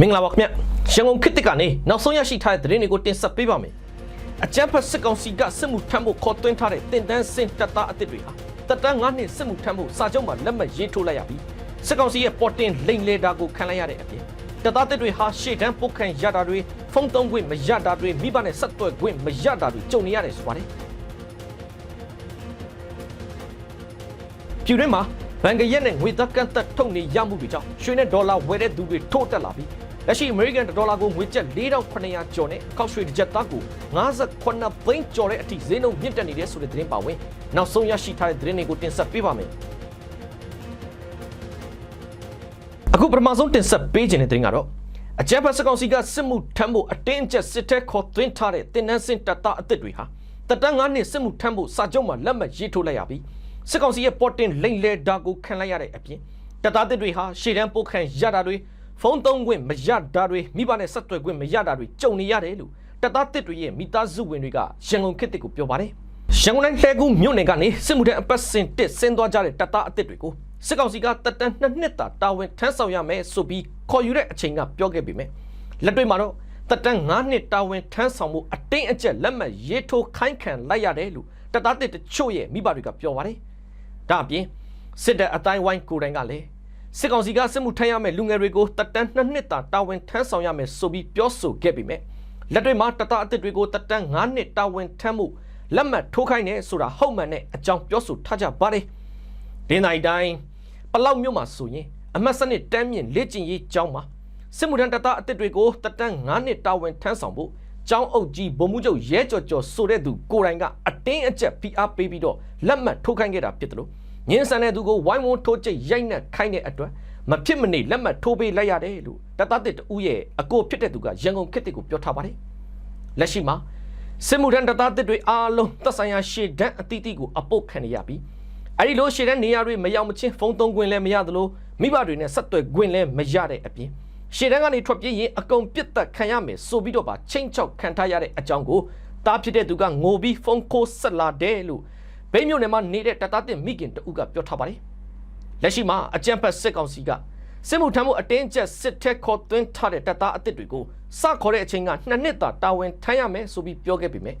မင်္ဂလာပါခင်ဗျရန်ကုန်ခေတ်တစ်ကနေနောက်ဆုံးရရှိထားတဲ့သတင်းတွေကိုတင်ဆက်ပေးပါမယ်အကြမ်းဖက်စစ်ကောင်စီကစစ်မှုထမ်းဖို့ခေါ်သွင်းထားတဲ့တင်တန်းစင်တပ်သားအသစ်တွေဟာတပ်တန်း9နှစ်စစ်မှုထမ်းဖို့စာချုပ်မှာလက်မှတ်ရေးထိုးလိုက်ရပြီးစစ်ကောင်စီရဲ့ပေါ်တင်လိန်လေတာကိုခံလိုက်ရတဲ့အပြင်တပ်သားအသစ်တွေဟာရှေ့တန်းပုတ်ခံရတာတွေဖုံးသုံးခွင့်မရတာတွေမိဘနဲ့ဆက်သွယ်ခွင့်မရတာတွေကြုံနေရတယ်ဆိုပါတယ်ပြည်တွင်းမှာဘဏ်ကရက်နဲ့ငွေသက်ကန်သက်ထုတ်နေရမှုတွေကြောင့်ရွှေနဲ့ဒေါ်လာဝယ်တဲ့သူတွေထိုးတက်လာပြီး လက်ရှိအမေရိကန်ဒေါ်လာကိုငွေကျပ်4900ကျော်နဲ့ခောက်ရွှေတစ်ကျပ်သားကို58သိန်းကျော်တဲ့အထိဈေးနှုန်းမြင့်တက်နေတယ်ဆိုတဲ့သတင်းပါဝင်နောက်ဆုံးရရှိထားတဲ့သတင်းတွေကိုတင်ဆက်ပေးပါမယ်အခုပထမဆုံးတင်ဆက်ပေးခြင်းတဲ့သတင်းကတော့အကြမ်းဖက်စကောင်စီကစစ်မှုထမ်းဖို့အတင်းအကျပ်စစ်တပ်ခေါ်သွင်းထားတဲ့တင်နန်းစင်တပ်သားအသစ်တွေဟာတပ်တန်း9နှစ်စစ်မှုထမ်းဖို့စာချုပ်မှာလက်မှတ်ရေးထိုးလိုက်ရပြီးစစ်ကောင်စီရဲ့ပေါ်တင်လိမ့်လဲဒါကိုခံလိုက်ရတဲ့အပြင်တပ်သားတစ်တွေဟာရှေ့တန်းပုတ်ခံရတာတွေ ဖုန်းသုံးခွင့်မရတာတွေမိဘနဲ့ဆက်သွယ်ခွင့်မရတာတွေကြုံနေရတယ်လို့တပ်သားတစ်တွေရဲ့မိသားစုဝင်တွေကရန်ကုန်ခေတ်တစ်ကိုပြောပါတယ်ရန်ကုန်တိုင်းလှဲကူးမြို့နယ်ကနေစစ်မှုထမ်းအပတ်စဉ်တစ်ဆင်းသွားကြတဲ့တပ်သားအစ်စ်တွေကိုစစ်ကောင်စီကတပ်တန်းနှစ်နှစ်တာတာဝန်ထမ်းဆောင်ရမယ်ဆိုပြီးခေါ်ယူတဲ့အချိန်ကပြောခဲ့ပေမဲ့လက်တွေ့မှာတော့တပ်တန်း9နှစ်တာဝန်ထမ်းဆောင်မှုအတင်းအကျပ်လက်မှတ်ရေးထိုးခိုင်းခံလိုက်ရတယ်လို့တပ်သားတစ်တချို့ရဲ့မိဘတွေကပြောပါတယ်ဒါအပြင်စစ်တပ်အတိုင်းဝိုင်းကိုယ်တိုင်ကလည်း စစ်ကောင်စီကစစ်မှုထမ်းရမယ်လူငယ်တွေကိုတပ်တန်းနှစ်နှစ်တာတာဝန်ထမ်းဆောင်ရမယ်ဆိုပြီးပြောဆိုခဲ့ပေမဲ့လက်တွေ့မှာတပ်သားအစ်စ်တွေကိုတပ်တန်း9နှစ်တာဝန်ထမ်းမှုလက်မှတ်ထိုးခိုင်းနေဆိုတာဟုတ်မှန်တဲ့အကြောင်းပြောဆိုထားကြပါတယ်ဒင်းတိုင်းတိုင်းပလောက်မြို့မှာဆိုရင်အမတ်စနစ်တမ်းမြင့်လေ့ကျင့်ရေးကျောင်းမှာစစ်မှုထမ်းတပ်သားအစ်စ်တွေကိုတပ်တန်း9နှစ်တာဝန်ထမ်းဆောင်ဖို့ကျောင်းအုပ်ကြီးဗိုလ်မှူးချုပ်ရဲကြော်ကြော်ဆိုတဲ့သူကိုယ်တိုင်ကအတင်းအကျပ်ဖိအားပေးပြီးတော့လက်မှတ်ထိုးခိုင်းခဲ့တာဖြစ်တယ်လို့ ညင်းဆန်တဲ့သူကိုဝိုင်းဝန်းထိုးချိတ်ရိုက်နှက်ခိုင်းတဲ့အတွက်မဖြစ်မနေလက်မှတ်ထိုးပေးလိုက်ရတယ်လို့တပ်သားတစ်တူရဲ့အကိုဖြစ်တဲ့သူကရန်ကုန်ခေတ်တစ်ကိုပြောထားပါတယ်လက်ရှိမှာစစ်မှုထမ်းတပ်သားတစ်တွေအားလုံးသက်ဆိုင်ရာရှေ့တန်းအသီးသီးကိုအပုတ်ခံနေရပြီးအဲ့ဒီလိုရှေ့တန်းနေရာတွေမရောက်မချင်းဖုန်းသုံးခွင့်လည်းမရသလိုမိဘတွေနဲ့ဆက်သွယ်ခွင့်လည်းမရတဲ့အပြင်ရှေ့တန်းကနေထွက်ပြေးရင်အကုန်ပြစ်တက်ခံရမယ်ဆိုပြီးတော့ပါချင်းချောက်ခံထားရတဲ့အကြောင်းကိုတားဖြစ်တဲ့သူကငိုပြီးဖုန်းခိုးဆက်လာတယ်လို့ ဘိန်းမြို့နယ်မှာနေတဲ့တတသစ်မိခင်တူကပြောထားပါတယ်လက်ရှိမှာအကြံဖတ်စစ်ကောင်စီကစစ်မှုထမ်းမှုအတင်းကျပ်စစ်ထက်ခေါ်သွင်းထားတဲ့တပ်သားအစ်စ်တွေကိုစခေါ်တဲ့အချိန်ကနှစ်နှစ်တာတာဝန်ထမ်းရမယ်ဆိုပြီးပြောခဲ့ပေမဲ့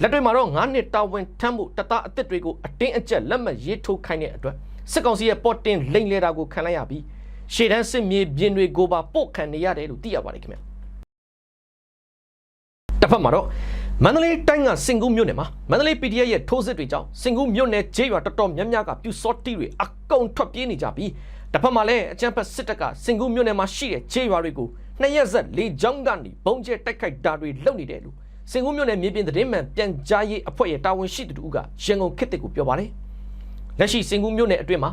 လက်တွေ့မှာတော့9နှစ်တာဝန်ထမ်းမှုတပ်သားအစ်စ်တွေကိုအတင်းအကျပ်လက်မှတ်ရေးထိုးခိုင်းတဲ့အတွက်စစ်ကောင်စီရဲ့ပေါ်တင်လိမ့်လေတာကိုခံလိုက်ရပြီးရှေ့တန်းစစ်မြေပြင်တွေကိုပါပို့ခံနေရတယ်လို့သိရပါတယ်ခင်ဗျာတစ်ဖက်မှာတော့ မန္တလေးတိုင်းကစင်ကူးမြို့နယ်မှာမန္တလေး PDF ရဲ့ထိုးစစ်တွေကြောင့်စင်ကူးမြို့နယ်ကျေးရွာတော်တော်များများကပြူစောတိတွေအကုန်ထွက်ပြေးနေကြပြီးတစ်ဖက်မှာလည်းအကြမ်းဖက်စစ်တပ်ကစင်ကူးမြို့နယ်မှာရှိတဲ့ကျေးရွာတွေကိုနှစ်ရက်ဆက်လေကြောင်းကနေဘုံကျဲတိုက်ခိုက်တာတွေလုပ်နေတယ်လို့စင်ကူးမြို့နယ်မြေပြင်သတင်းမှန်ပြန်ကြားရေးအဖွဲ့ရဲ့တာဝန်ရှိသူတို့ကရန်ကုန်ခေတ်တစ်ကိုပြောပါတယ်လက်ရှိစင်ကူးမြို့နယ်အတွင်းမှာ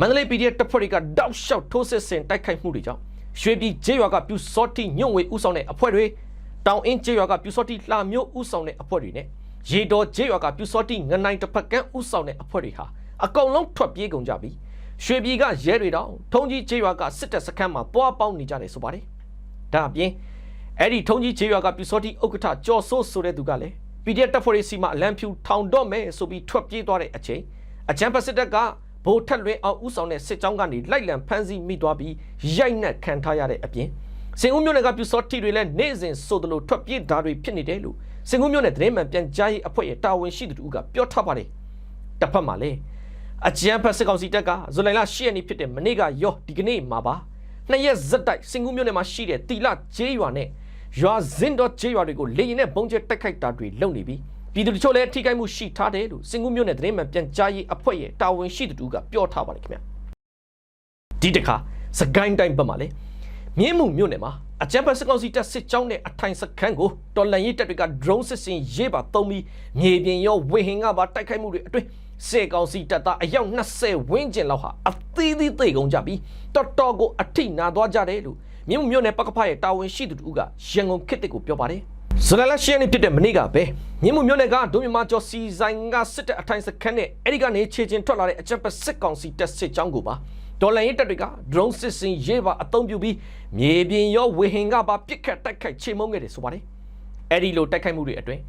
မန္တလေး PDF တပ်ဖွဲ့တွေကတောက်လျှောက်ထိုးစစ်ဆင်တိုက်ခိုက်မှုတွေကြောင့်ရွှေပြည်ကျေးရွာကပြူစောတိညွန့်ဝေဥဆောင်တဲ့အဖွဲ့တွေ တောင်အင်းကျေးရွာကပြူစောတိလှမျိုးဥဆောင်တဲ့အဖွဲ့တွေနဲ့ရေတော်ကျေးရွာကပြူစောတိငနိုင်တစ်ဖက်ကန်းဥဆောင်တဲ့အဖွဲ့တွေဟာအကုန်လုံးထွက်ပြေးကုန်ကြပြီရွှေပြည်ကရဲတွေတောင်ထုံးကြီးကျေးရွာကစစ်တပ်စခန်းမှာပွားပေါင်းနေကြတယ်ဆိုပါတယ်ဒါအပြင်အဲ့ဒီထုံးကြီးကျေးရွာကပြူစောတိဥက္ကဋ္ဌကျော်စိုးဆိုတဲ့သူကလည်း PDF တပ်ဖွဲ့တွေစီမှာအလံဖြူထောင်တော့မယ်ဆိုပြီးထွက်ပြေးသွားတဲ့အချိန်အချမ်းဖက်စစ်တပ်ကဗိုလ်ထက်လွင်အောင်ဥဆောင်တဲ့စစ်ကြောင်းကနေလိုက်လံဖမ်းဆီးမိသွားပြီးရိုက်နှက်ခံထားရတဲ့အပြင် စင်ဦးမြို့နယ်ကပြူစောတိတွေလည်းနေ့စဉ်ဆိုသလိုထွက်ပြေးတာတွေဖြစ်နေတယ်လို့စင်ဦးမြို့နယ်သတင်းမှန်ပြန်ကြားရေးအဖွဲ့ရဲ့တာဝန်ရှိသူတို့ကပြောထားပါတယ်တစ်ဖက်မှာလည်းအကြမ်းဖက်စစ်ကောင်စီတပ်ကဇူလိုင်လ10ရက်နေ့ဖြစ်တဲ့မနေ့ကရောဒီကနေ့မှာပါနှစ်ရက်ဇက်တိုက်စင်ကူးမြို့နယ်မှာရှိတဲ့တီလာကျေးရွာနဲ့ရွာဇင်းတော်ကျေးရွာတွေကိုလေရင်နဲ့ဘုံကျဲတိုက်ခိုက်တာတွေလုပ်နေပြီးပြည်သူတချို့လည်းထိခိုက်မှုရှိထားတယ်လို့စင်ကူးမြို့နယ်သတင်းမှန်ပြန်ကြားရေးအဖွဲ့ရဲ့တာဝန်ရှိသူတို့ကပြောထားပါတယ်ခင်ဗျဒီတခါစကိုင်းတိုင်းဘက်မှာလည်း မြင်းမှုမြို့နယ်မှာအကြမ်းဖက်စစ်ကောင်စီတပ်စစ်ကြောင်းနဲ့အထိုင်စခန်းကိုတော်လန်ရေးတပ်တွေက drone စစ်စင်ရေးပါသုံးပြီးမြေပြင်ရောဝေဟင်ကပါတိုက်ခိုက်မှုတွေအတွင်းစေကောင်စီတပ်သားအယောက်20ဝန်းကျင်လောက်ဟာအသေးသေးသိကုန်ကြပြီးတော်တော်ကိုအထိနာသွားကြတယ်လို့မြင်းမှုမြို့နယ်ပကဖရဲ့တာဝန်ရှိသူတို့ကရန်ကုန်ခေတ်တစ်ကိုပြောပါတယ်ဇလလရှင်းနေဖြစ်တဲ့မနေ့ကပဲမြင်းမှုမြို့နယ်ကဒုမြမကျော်စီဆိုင်ကစစ်တပ်အထိုင်စခန်းနဲ့အဲဒီကနေခြေချင်းထွက်လာတဲ့အကြမ်းဖက်စစ်ကောင်စီတပ်စစ်ကြောင်းကိုပါ ဒေါ်လာရေးတပ်တွေက drone စစ်စင်ရေးပါအသုံးပြုပြီးမြေပြင်ရောဝေဟင်ကပါပစ်ခတ်တိုက်ခိုက်ချေမှုန်းခဲ့တယ်ဆိုပါတယ်အဲဒီလိုတိုက်ခိုက်မှုတွေအတွင်း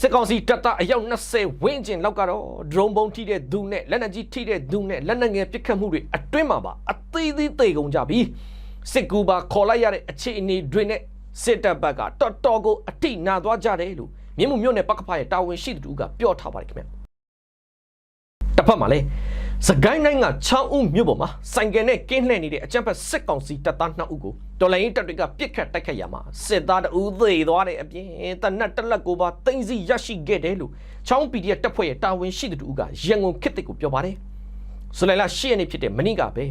စစ်ကောင်စီတပ်သားအယောက်20ဝန်းကျင်လောက်ကတော့ drone ပုံထိတဲ့သူနဲ့လက်နက်ကြီးထိတဲ့သူနဲ့လက်နက်ငယ်ပစ်ခတ်မှုတွေအတွင်းမှာပါအသေးသေးသေးကုန်ကြပြီးစစ်ကူပါခေါ်လိုက်ရတဲ့အခြေအနေတွေနဲ့စစ်တပ်ဘက်ကတော်တော်ကိုအတိနာသွားကြတယ်လို့မြင်းမှုမြို့နယ်ပကဖရဲ့တာဝန်ရှိသူကပြောထားပါတယ်ခင်ဗျတစ်ဖက်မှာလည်း စကိုင်းတိုင်းက6ဦးမြို့ပေါ်မှာစိုင်ကယ်နဲ့ကင်းလှည့်နေတဲ့အကြမ်းဖက်စစ်ကောင်စီတပ်သား2ဦးကိုတော်လိုင်းတပ်တွေကပြစ်ခတ်တိုက်ခတ်ရမှာစစ်သားတဦးသေသွားတဲ့အပြင်တနတ်တက်လက်ကိုပါတင်စီရရှိခဲ့တယ်လို့ချောင်း PDF တပ်ဖွဲ့ရဲ့တာဝန်ရှိသူတို့ကရန်ကုန်ခေတ်တစ်ကိုပြောပါတယ်ဇူလိုင်လ10ရက်နေ့ဖြစ်တဲ့မနေ့ကပဲ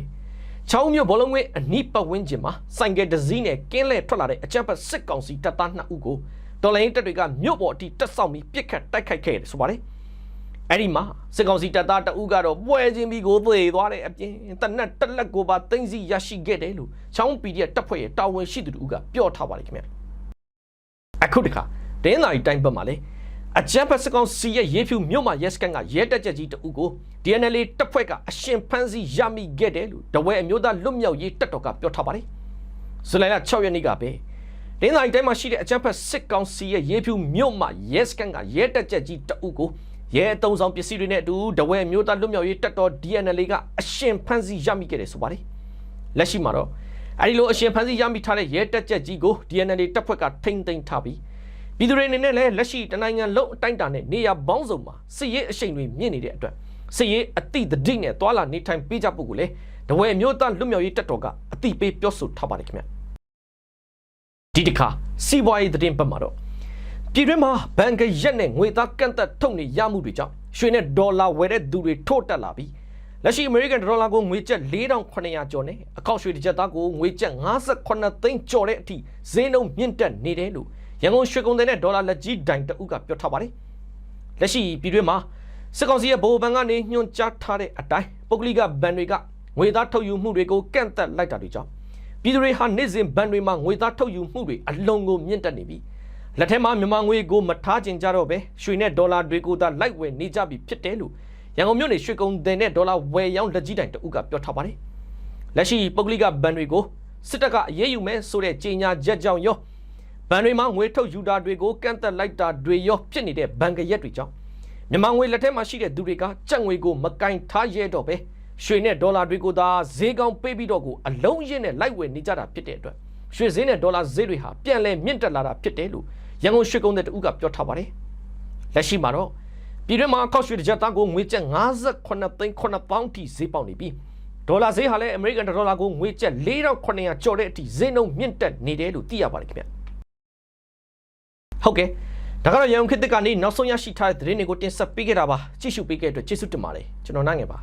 ချောင်းမြို့ဘောလုံးဝင်းအနီးပတ်ဝန်းကျင်မှာစိုင်ကယ်တစ်စီးနဲ့ကင်းလှည့်ထွက်လာတဲ့အကြမ်းဖက်စစ်ကောင်စီတပ်သား2ဦးကိုတော်လိုင်းတပ်တွေကမြို့ပေါ်အထိတက်ဆောင်ပြီးပြစ်ခတ်တိုက်ခိုက်ခဲ့တယ်ဆိုပါတယ် အဲ့ဒီမှာစစ်ကောင်စီတပ်သားတအုပ်ကတော့ပွဲချင်းပြီးကိုသေသွားတဲ့အပြင်တနက်တက်လက်ကိုပါသိမ်းစီရရှိခဲ့တယ်လို့ချောင်း PDF တပ်ဖွဲ့ရဲ့တာဝန်ရှိသူတို့ကပြောထားပါတယ်ခင်ဗျအခုတခါတင်းသာရီတိုင်းဘက်မှာလေအကြမ်းဖက်စစ်ကောင်စီရဲ့ရေဖြူမြို့မှာရဲစကန်ကရဲတက်ချက်ကြီးတအုပ်ကို DNL တပ်ဖွဲ့ကအရှင်ဖမ်းဆီးရမိခဲ့တယ်လို့တဝဲအမျိုးသားလွတ်မြောက်ရေးတပ်တော်ကပြောထားပါတယ်ဇူလိုင်လ6ရက်နေ့ကပဲတင်းသာရီတိုင်းမှာရှိတဲ့အကြမ်းဖက်စစ်ကောင်စီရဲ့ရေဖြူမြို့မှာရဲစကန်ကရဲတက်ချက်ကြီးတအုပ်ကို ရဲအုံဆောင်ပစ္စည်းတွေနဲ့အတူတဝဲမျိုးသားလွတ်မြောက်ရေးတပ်တော် DNL ကအရှင်ဖမ်းဆီးရမိခဲ့တယ်ဆိုပါတယ်လက်ရှိမှာတော့အဲဒီလိုအရှင်ဖမ်းဆီးရမိထားတဲ့ရဲတက်ချက်ကြီးကို DNL တပ်ဖွဲ့ကထိမ့်သိမ်းထားပြီးပြည်သူတွေအနေနဲ့လည်းလက်ရှိတနိုင်ငံလုံးအတိုင်းအတာနဲ့နေရာပေါင်းစုံမှာစစ်ရေးအရှိန်တွေမြင့်နေတဲ့အတွက်စစ်ရေးအတိတ်တတိနဲ့သွာလာနေထိုင်ပေးကြဖို့ကိုလည်းတဝဲမျိုးသားလွတ်မြောက်ရေးတပ်တော်ကအတိပေးပြောဆိုထားပါတယ်ခင်ဗျဒီတစ်ခါစီးပွားရေးသတင်းပတ်မှာတော့ ပြည်တွင်းမှာဘဏ်ကရက်နဲ့ငွေသားကန့်သက်ထုတ်နေရမှုတွေကြောင့်ရွှေနဲ့ဒေါ်လာဝယ်တဲ့သူတွေထိုးတက်လာပြီးလက်ရှိအမေရိကန်ဒေါ်လာကိုငွေကျပ်4900ကျော်နဲ့အကောက်ရွှေတစ်ကျပ်သားကိုငွေကျပ်58သိန်းကျော်တဲ့အထိဈေးနှုန်းမြင့်တက်နေတယ်လို့ရန်ကုန်ရွှေကုန်သည်နဲ့ဒေါ်လာလက်ကြီးဒိုင်တအုပ်ကပြောထားပါတယ်လက်ရှိပြည်တွင်းမှာစစ်ကောင်စီရဲ့ဗဟိုဘဏ်ကနေညွှန်ကြားထားတဲ့အတိုင်းပုဂ္ဂလိကဘဏ်တွေကငွေသားထုတ်ယူမှုတွေကိုကန့်သက်လိုက်တာတွေကြောင့်ပြည်သူတွေဟာနေ့စဉ်ဘဏ်တွေမှာငွေသားထုတ်ယူမှုတွေအလုံးကိုမြင့်တက်နေပြီး လက်ထက်မှာမြန်မာငွေကိုမထားကျင်ကြတော့ပဲရွှေနဲ့ဒေါ်လာတွေကိုသာလိုက်ဝယ်နေကြပြီဖြစ်တယ်လို့ရန်ကုန်မြို့နယ်ရွှေကုန်းတင်နဲ့ဒေါ်လာဝယ်ရောင်းလက်ကြီးတိုင်တအုပ်ကပြောထားပါတယ်။လက်ရှိပုဂ္ဂလိကဘဏ်တွေကိုစစ်တပ်ကအရေးယူမဲ့ဆိုတဲ့ကြေညာချက်ကြောင့်ရောဘဏ်တွေမှာငွေထုတ်ယူတာတွေကိုကန့်သက်လိုက်တာတွေရောဖြစ်နေတဲ့ဘဏ်ကရက်တွေကြောင့်မြန်မာငွေလက်ထက်မှာရှိတဲ့သူတွေကကြက်ငွေကိုမကင်ထားရဲတော့ပဲရွှေနဲ့ဒေါ်လာတွေကိုသာဈေးကောင်းပေးပြီးတော့ကိုအလုံးရင်းနဲ့လိုက်ဝယ်နေကြတာဖြစ်တဲ့အတွက်ရွှေဈေးနဲ့ဒေါ်လာဈေးတွေဟာပြန်လဲမြင့်တက်လာတာဖြစ်တယ်လို့ ရန်ကုန်ရွှေကုန်းတဲ့တဦးကပြောထားပါတယ်လက်ရှိမှာတော့ပြည်တွင်းမှာကောက်ရွှေတစ်ကြက်သားကိုငွေကျပ်58သိန်း9ပေါင်းထိဈေးပေါက်နေပြီးဒေါ်လာဈေးဟာလည်းအမေရိကန်ဒေါ်လာကိုငွေကျပ်4900ကျော်တဲ့အထိဈေးနှုန်းမြင့်တက်နေတယ်လို့သိရပါတယ်ခင်ဗျဟုတ်ကဲ့ဒါကတော့ရန်ကုန်ခေတ်သစ်ကနေနောက်ဆုံးရရှိထားတဲ့သတင်းတွေကိုတင်ဆက်ပေးခဲ့တာပါကြည့်ရှုပေးခဲ့တဲ့အတွက်ကျေးဇူးတင်ပါတယ်ကျွန်တော်နိုင်ငယ်ပါ